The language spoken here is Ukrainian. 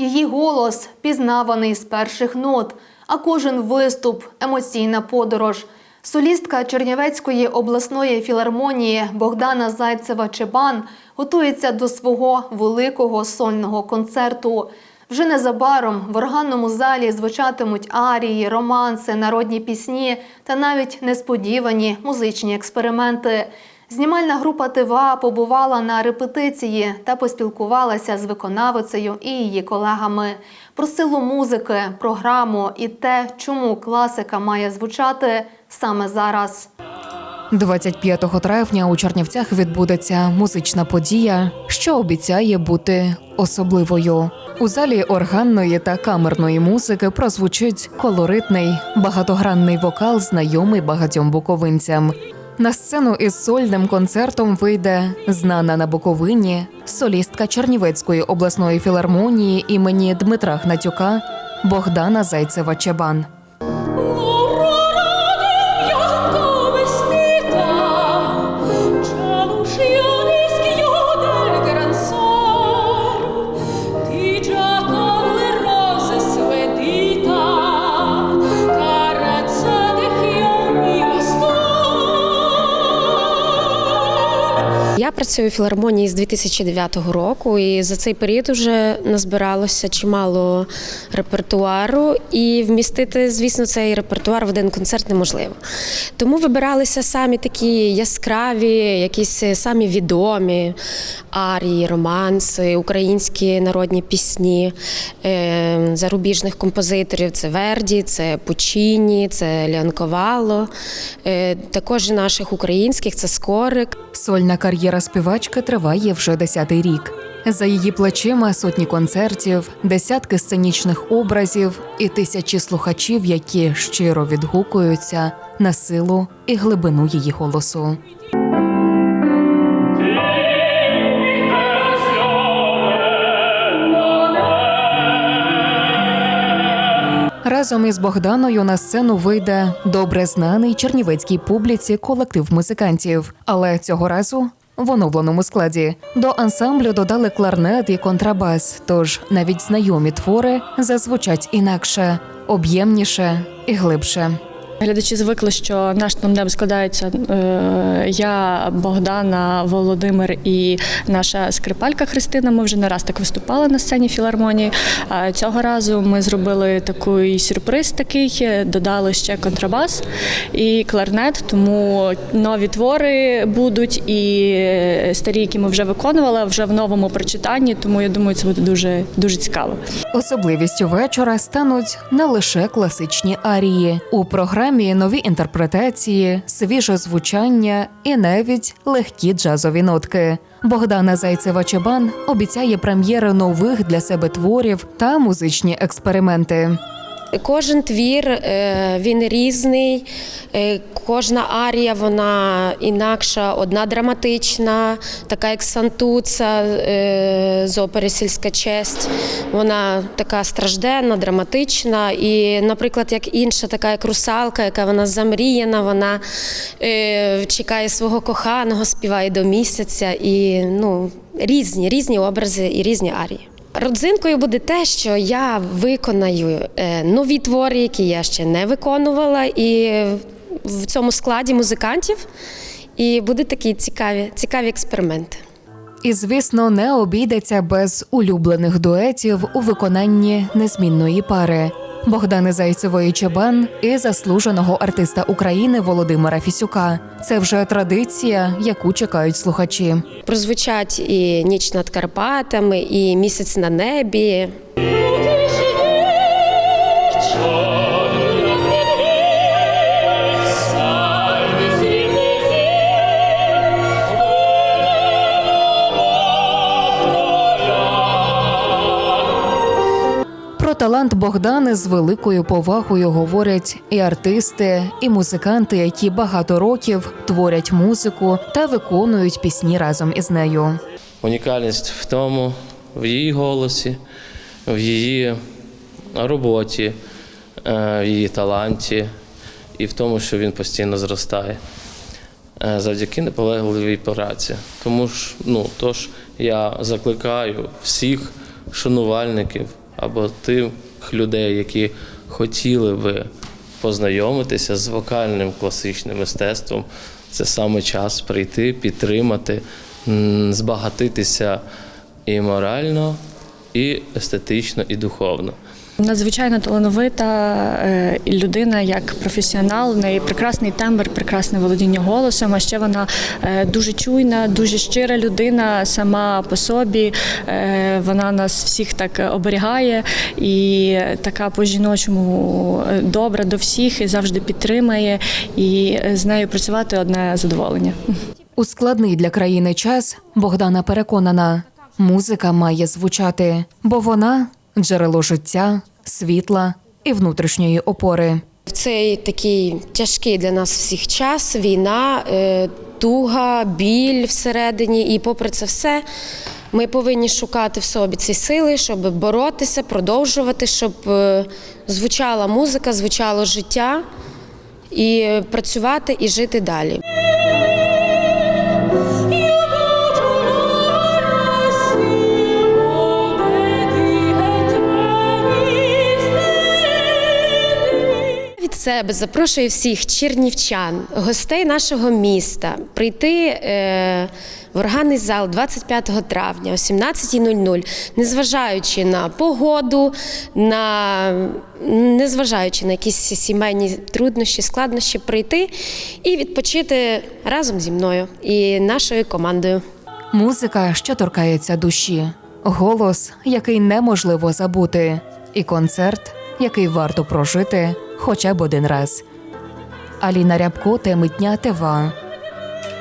Її голос пізнаваний з перших нот, а кожен виступ емоційна подорож. Солістка Чернівецької обласної філармонії Богдана Зайцева Чебан готується до свого великого сольного концерту. Вже незабаром в органному залі звучатимуть арії, романси, народні пісні та навіть несподівані музичні експерименти. Знімальна група ТВА побувала на репетиції та поспілкувалася з виконавицею і її колегами про силу музики, програму і те, чому класика має звучати саме зараз. 25 травня у Чернівцях відбудеться музична подія, що обіцяє бути особливою. У залі органної та камерної музики прозвучить колоритний багатогранний вокал, знайомий багатьом буковинцям. На сцену із сольним концертом вийде знана на Буковині солістка Чернівецької обласної філармонії імені Дмитра Гнатюка Богдана Зайцева Чебан. Працюю у філармонії з 2009 року, і за цей період вже назбиралося чимало репертуару, і вмістити, звісно, цей репертуар в один концерт неможливо. Тому вибиралися самі такі яскраві, якісь самі відомі арії, романси, українські народні пісні е, зарубіжних композиторів. Це Верді, це Пучіні, це Лянковало. Е, також наших українських це Скорик. Сольна кар'єра співачки триває вже десятий рік. За її плечима сотні концертів, десятки сценічних образів і тисячі слухачів, які щиро відгукуються на силу і глибину її голосу. Разом із Богданою на сцену вийде добре знаний чернівецькій публіці колектив музикантів, але цього разу в оновленому складі. До ансамблю додали кларнет і контрабас, тож навіть знайомі твори зазвучать інакше, об'ємніше і глибше. Глядачі звикли, що наш тандем складається е, я, Богдана, Володимир і наша скрипалька Христина. Ми вже не раз так виступали на сцені філармонії. Цього разу ми зробили такий сюрприз, такий, додали ще контрабас і кларнет, тому нові твори будуть і старі, які ми вже виконували, вже в новому прочитанні. Тому я думаю, це буде дуже дуже цікаво. Особливістю вечора стануть не лише класичні арії у програмі. Нові інтерпретації, свіже звучання і навіть легкі джазові нотки. Богдана Зайцева Чебан обіцяє прем'єри нових для себе творів та музичні експерименти. Кожен твір е, він різний, е, кожна арія вона інакша, одна драматична, така як Сантуца е, з опери Сільська честь. Вона така стражденна, драматична. І, наприклад, як інша, така як русалка, яка вона замріяна, вона чекає свого коханого, співає до місяця. І ну, різні, різні образи і різні арії. Родзинкою буде те, що я виконаю е, нові твори, які я ще не виконувала, і в цьому складі музикантів. І будуть такі цікаві, цікаві експерименти. І, звісно, не обійдеться без улюблених дуетів у виконанні незмінної пари. Богдани Зайцевої Чебен і заслуженого артиста України Володимира Фісюка. Це вже традиція, яку чекають слухачі. Прозвучать і ніч над Карпатами, і місяць на небі. Талант Богдани з великою повагою говорять і артисти, і музиканти, які багато років творять музику та виконують пісні разом із нею. Унікальність в тому, в її голосі, в її роботі, е, в її таланті і в тому, що він постійно зростає е, завдяки наполегливій праці. Тому ж, ну, тож я закликаю всіх шанувальників або тих людей, які хотіли би познайомитися з вокальним класичним мистецтвом, це саме час прийти, підтримати, збагатитися і морально, і естетично, і духовно. Надзвичайно талановита е, людина як професіонал, в неї прекрасний тембр, прекрасне володіння голосом. А ще вона е, дуже чуйна, дуже щира людина сама по собі. Е, Вона нас всіх так оберігає і така по-жіночому добра до всіх і завжди підтримує. І з нею працювати одне задоволення. У складний для країни час Богдана переконана, музика має звучати, бо вона джерело життя, світла і внутрішньої опори. В цей такий тяжкий для нас всіх час війна, е, туга, біль всередині, і попри це все. Ми повинні шукати в собі ці сили, щоб боротися, продовжувати, щоб е, звучала музика, звучало життя, і е, працювати і жити далі. Себе запрошую всіх чернівчан, гостей нашого міста прийти е, в органний зал 25 травня о 17.00, незважаючи на погоду, на незважаючи на якісь сімейні труднощі, складнощі, прийти і відпочити разом зі мною і нашою командою. Музика, що торкається душі, голос, який неможливо забути, і концерт, який варто прожити хоча б один раз. Аліна Рябко, теми дня ТВА.